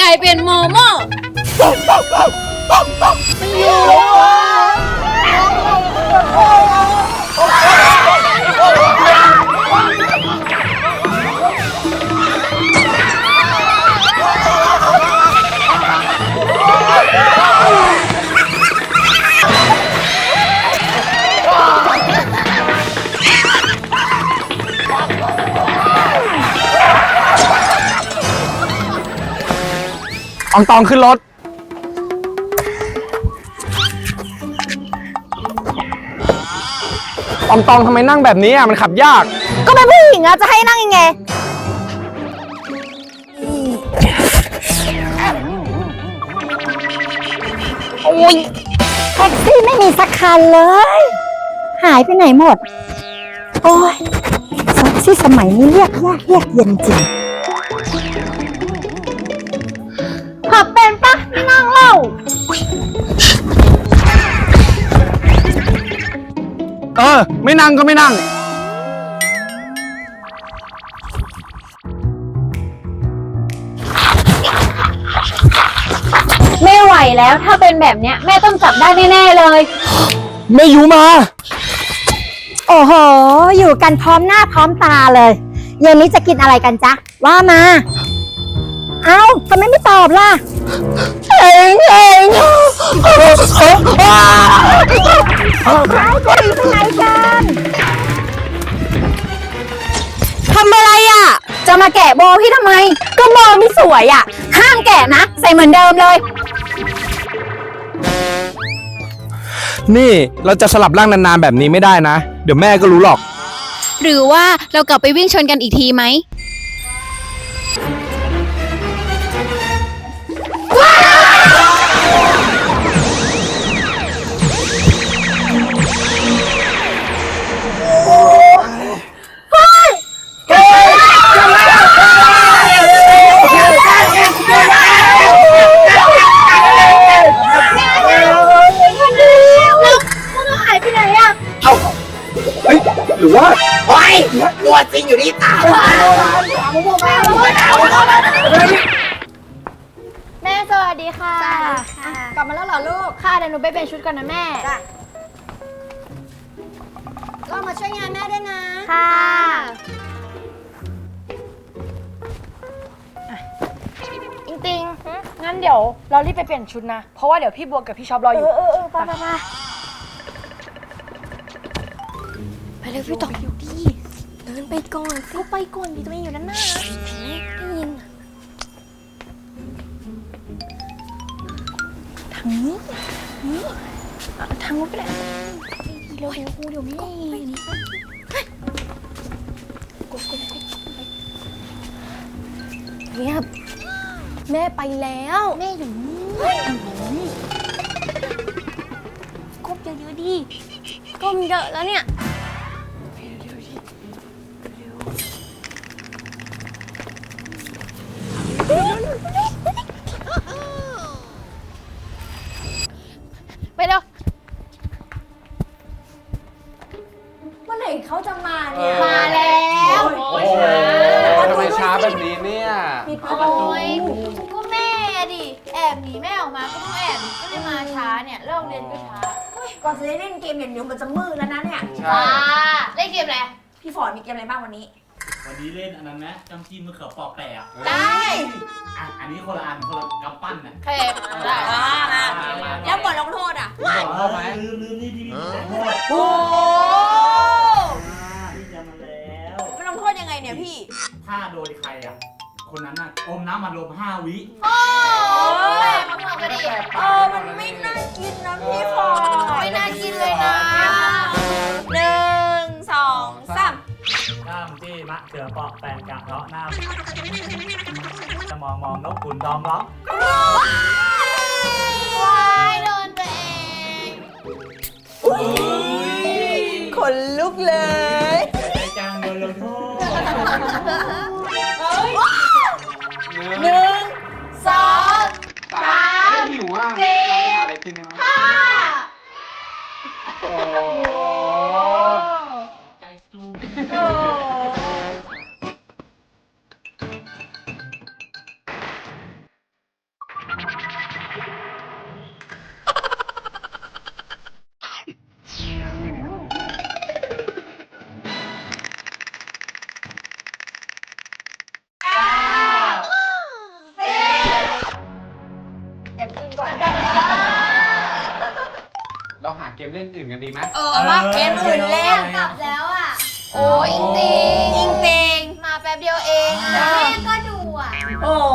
กลายเป็นโมโม่ มันอยู่ อองตองขึ้นรถอองตองทำไมนั่งแบบนี้อะ มันขับยาก ก็เป็นผู้หญิงอะจะให้นั่งยังไง โอ้ยแท็กซี่ไม่มีสักคันเลย หายไปไหนหมด โอ้ยแท็กซี่สมัยนี้เรียกยากเรียกเย็นจริง ขับเป็นปะไม่นั่งเล่า เออ ไม่นั่งก็ไม่นั่ง ไม่ไหวแล้วถ้าเป็นแบบเนี้ย แม่ต้องจับได้แน่ๆเลย ไม่อยู่มา โอ้โห อยู่กันพร้อมหน้าพร้อมตาเลย เย็นนี้จะกินอะไรกันจ๊ะ ว่ามา เอ้าทำไมไม่ตอบล่ะเองเองเอาจะหนีไปไหนกันทำอะไรอะ จะมาแกะโบพี่ทำไม ก็โบไม่สวยอะ ห้ามแกะนะ ใส่เหมือนเดิมเลย นี่เราจะสลับร่างนานๆแบบนี้ไม่ได้นะ เดี๋ยวแม่ก็รู้หรอก หรือว่าเรากลับไปวิ่งชนกันอีกทีไหม สวัสดีค่ะกลับมาแล้วเหรอลูก ค่ะเดี๋ยวหนูไปเปลี่ยนชุดก่อนนะแม่เรามาช่วยงานแม่ด้วยนะ ค่ะ อิงติงงั้นเดี๋ยวเรารีบไปเปลี่ยนชุดนะ เพราะว่าเดี๋ยวพี่บัวกับพี่ช็อปรออยู่ เออเออไปไปไปไปเลยพี่ต่ออยู่ดีเดินไปก่อนก็ไปก่อนดีตัวเองอยู่นั่นน่ะางนู้นก็ได้เร็วเร็วเดี๋ยวแม่กดกดกดเงียบแม่ไปแล้ว แม่อยู่นี่กบเยอะๆดิก้มเยอะแล้วเนี่ย เล่นเกมเนี่ยเดี๋ยวมันจะมืดแล้วนะเนี่ยใช่ว้าเล่นเกมอะไรพี่ฟอร์ดมีเกมอะไรบ้างวันนี้ วันนี้เล่นอันนั้นนะจำจี้มือเขือปอกแตกอะได้อะอันนี้คนละอันคนละกำปั้นนะเคยได้แล้วบทลงโทษอะ บอกเข้าไหมลืมลืมนี่ที่มีขอโทษโอ้พี่จำมาแล้ว มันลงโทษยังไงเนี่ยพี่ ถ้าโดนใครอะ คนนั้นน่ะอมน้ำมันลมห้าวิ โอ้ยมาเมืองก็ดีเออ มันไม่น่ากินนะพี่ฟะเขือปอกแตกกะเลาะน้ำจะมองมองนกขุนดอมร้องวายโดนตัวเอง ขนลุกเลย เราหาเกมเล่นอื่นกันดีไหมเออว่าเกมอื่นเล่นกลับแล้วอะโอ้ยอิงติงอิงติงมาแป๊บเดียวเองแม่ก็ดูอะโอ้โห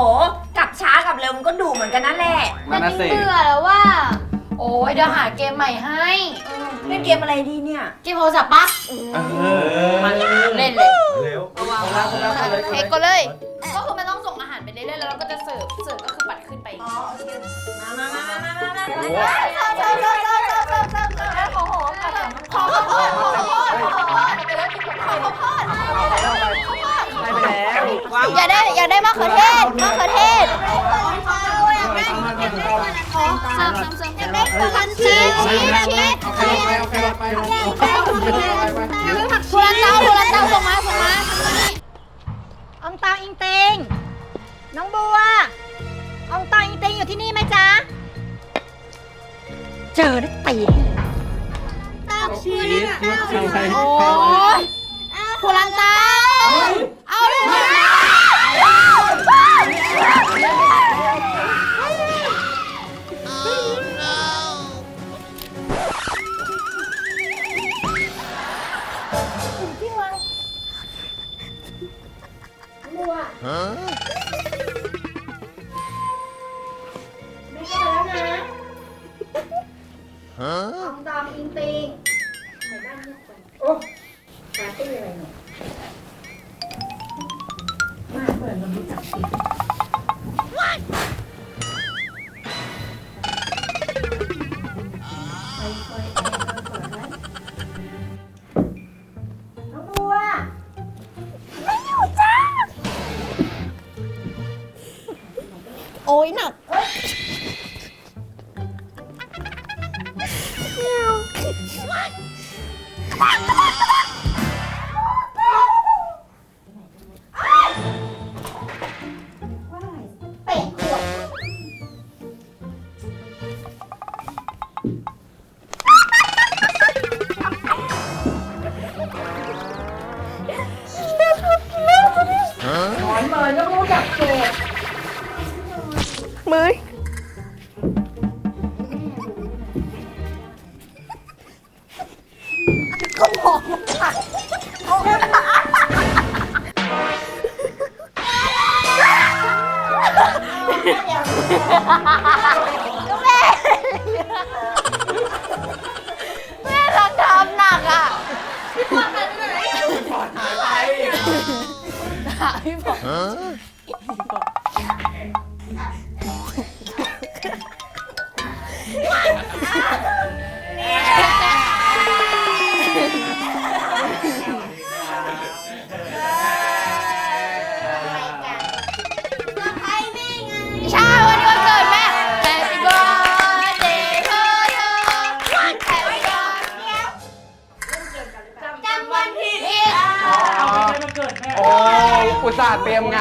กลับช้ากลับเร็วมันก็ดูเหมือนกันนั่นแหละมันน่ะสิเบื่อแล้วว่า โอ้ยเดี๋ยวหาเกมใหม่ให้เล่นเกมอะไรดีเนี่ย เกมโทรศัพท์ปะมันเล่นเลยเร็วเอกก็เลย ก็คือมันต้องส่งอาหารไปเรื่อยๆแล้วเราก็จะเสิร์ฟเสิร์ฟก็คือปัดขึ้นไปมามามามามามา อยากได้อยากได้มะเขือเทศมะเขือเทศเสิร์ฟเสิร์ฟเสิร์ฟอยากได้พันชีสชีสชีสโอเคไปโอเคไปโอเคไปไปทุลันเตาทุลันเตาส่งมาส่งมาอองตองอิงติงน้องบัวอองตองอิงติงอยู่ที่นี่ไหมจ๊ะ เจอได้ตีให้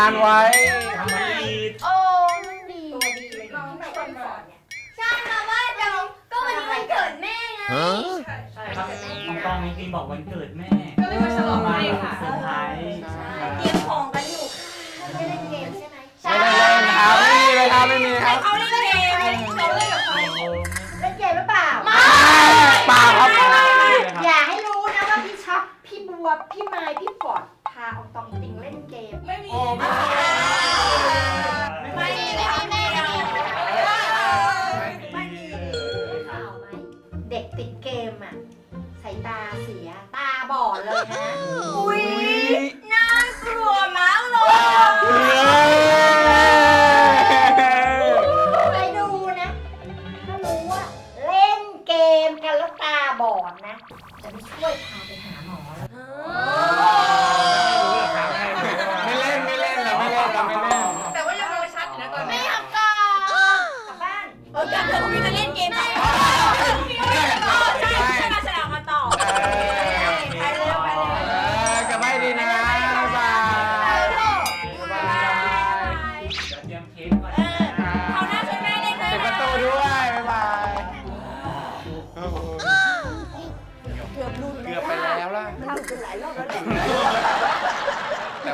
านไว้ทำไมดีโอ้มันดีตัวดีเลยน้องที่คนสอนเนี่ยใช่มาว่าจะก็วันนี้วันเกิดแม่ไง ใช่ครับน้องตองจริงๆบอกวันเกิดแม่ก็เลยมาฉลองให้ค่ะเซอร์ไพรส์เตรียมของกันอยู่ไม่เล่นเกมใช่ไหมไม่ได้เล่นครับไม่มีเลยครับไม่มีครับเขาเล่นเกมเขาเล่นกับใครเล่นเกมหรือเปล่าเปล่าครับอย่าให้รู้นะว่าพี่ช็อปพี่บัวพี่ไม้พี่ฟอร์ดพ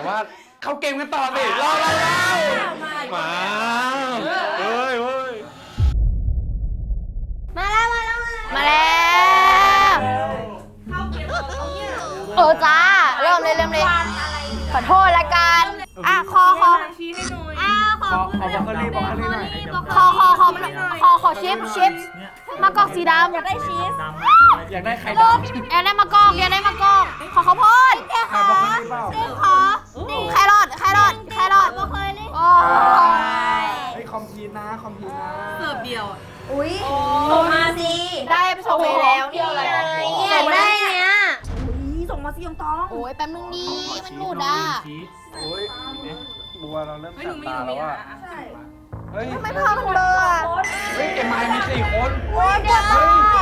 ว่าเข้าเกมกันต่อสิรออล่ามาเฮ้ยเฮ้ยมาแล้วมาแล้วมาแล้วเออจ้าเริ่มเลยเริ่มเลยขอโทษละกันอะคอคอชี้ให้อยอขอขคอคอรี่หน่อยคอคอคอขอชิปชิปมะกอกสีดำอยากได้ชีสอยากได้ไข่ดาวแอนได้มะก แป๊บนึงดีมันหลุดอะชีสโอ้ยบัวเราเริ่มไม่แสหนูบมีตาหนูแล้วมีอะอะเฮ้ยไม่พามันเบอร์อะเฮ้ยเกมไม้มีสี่คน โอ้ยเดี๋ยวท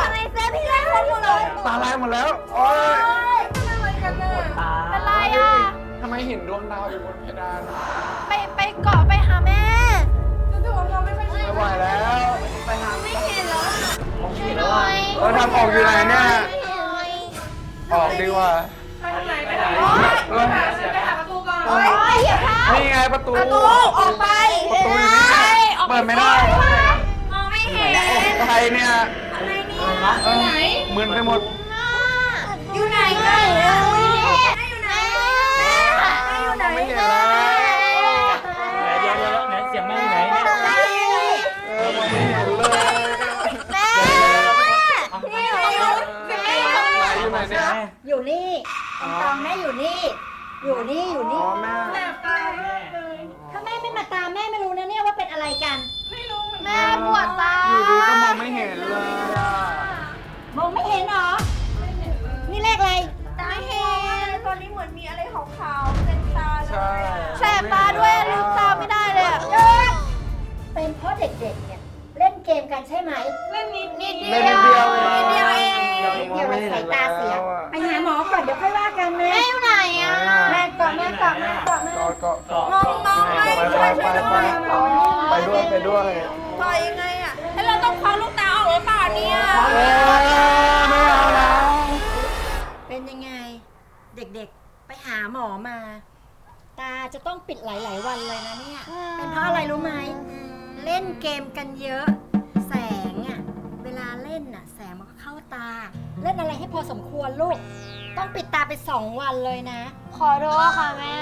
ำไมเซฟพี่เล่นคนอยู่เลยตาลายหมดแล้ว โอ้ยตาเป็นไรอะ ทำไมเห็นดวงดาวอยู่บนเพดาน ไปไปเกาะไปหาแม่ไม่ไหวแล้ว ไปหาไม่เห็นแล้วช่วยหน่อยเออทางออกอยู่ไหนเนี่ย ออกดีกว่า ไปทางไหนไปทางไหนเออไปหาประตูก่อนโอ้ยอย่าพานี่ไงประตู ประตูออกไปประตูอยู่นี่เปิดไม่ได้มองไม่เห็นใครเนี่ยอะไรเนี่ยเออมึนไปหมด อยู่ไหนกันอยู่ไหนแม่อยู่ไหนไม่เห็นแล้วเดี๋ยวเดี๋ยวไหนเสียงแม่อยู่ไหนเออมองไม่เห็นเลยแม่อยู่ไหนเนี่ยอยู่นี่ ตองแม่อยู่นี่ อยู่นี่อยู่อ๋นี่อแม่ถ้าแม่ไม่มาตามแม่ไม่รู้นะเนี่ยว่าเป็นอะไรกันแม่ปวดตาอยู่ดีก็มองไม่เห็นเลยอะมองไม่เห็นเหรอ นี่เลขอะไรไม่เห็น ตอนนี้เหมือนมีอะไรขาวๆเต็มตาเลใช่ยอะแสบตาด้วยลืมตาไม่ได้เลยอะเป็นเพราะเด็กๆเนี่ยเล่นเกมกันใช่ไหม เล่นนิดนิดเดีเล่นยวนิดเดียวเองนิด เดียวเองมองไม่เห็นสายตาเสียแล้วอะไปหาหมอก่อนเดี๋ยวค่อยว่ากันนะแม่อยู่ไหนอะแม่เกาะแม่เกาะแม่เกาะแม่เกาะเกาะเกาะมองมองไปไปช่วยไปช่วยไปด้วยไปด้วยไปด้วยปล่อยยังไงอะแล้วเราต้องคว้าลูกตาออกหรือเปล่าเนี่ยเออไม่เอาแล้วเป็นยังไง เด็กๆไปหาหมอมา ตาจะต้องปิดหลาย ๆ วันเลยนะเนี่ยเป็นเพราะอะไรรู้ไหมเล่นเกมกันเยอะ แสงอะเวลาเล่นน่ะ ตา เล่นอะไรให้พอสมควรลูก ต้องปิดตาไปสองวันเลยนะ ขอโทษค่ะแม่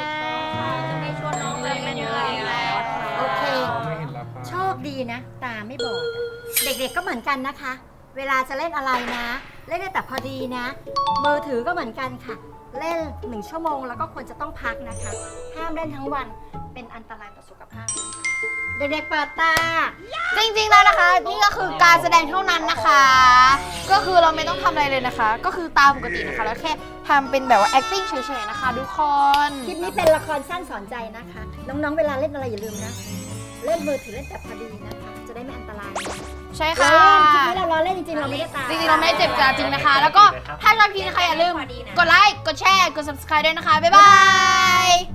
จะไม่ชวนน้องเลยมันเหนื่อยแล้วโอเคไม่เห็นแล้วครับโชคดีนะ ตาไม่บอดอะเด็กๆก็เหมือนกันนะคะ เวลาจะเล่นอะไรนะ เล่นได้แต่พอดีนะ มือถือก็เหมือนกันค่ะ เล่นหนึ่งชั่วโมงแล้วก็ควรจะต้องพักนะคะ ห้ามเล่นทั้งวันเป็นอันตรายต่อสุขภาพนะคะเด็กๆเปิดตา จริงๆแล้วนะคะ นี่ก็คือการแสดงเท่านั้นนะคะก็คือ เราไม่ต้องทำอะไรเลยนะคะ ก็คือตามปกตินะคะ แล้วแค่ทำเป็นแบบว่า acting เฉยๆนะคะทุกคน คลิปนี้เป็นละครสั้นสอนใจนะคะ น้องๆ เวลาเล่นอะไรอย่าลืมนะ เล่นมือถือเล่นแต่พอดีนะคะ จะได้ไม่อันตรายนะใช่เราค่ะ เล่นคลิปนี้เราล้อเล่นจริงๆ เราไม่ได้ตายจริงๆ เราไม่ได้เจ็บจริงนะคะ แล้วก็ถ้าชอบคลิปนะคะอย่าลืม กดไลค์ กดแชร์ กด subscribe ด้วยนะคะ บ๊ายบาย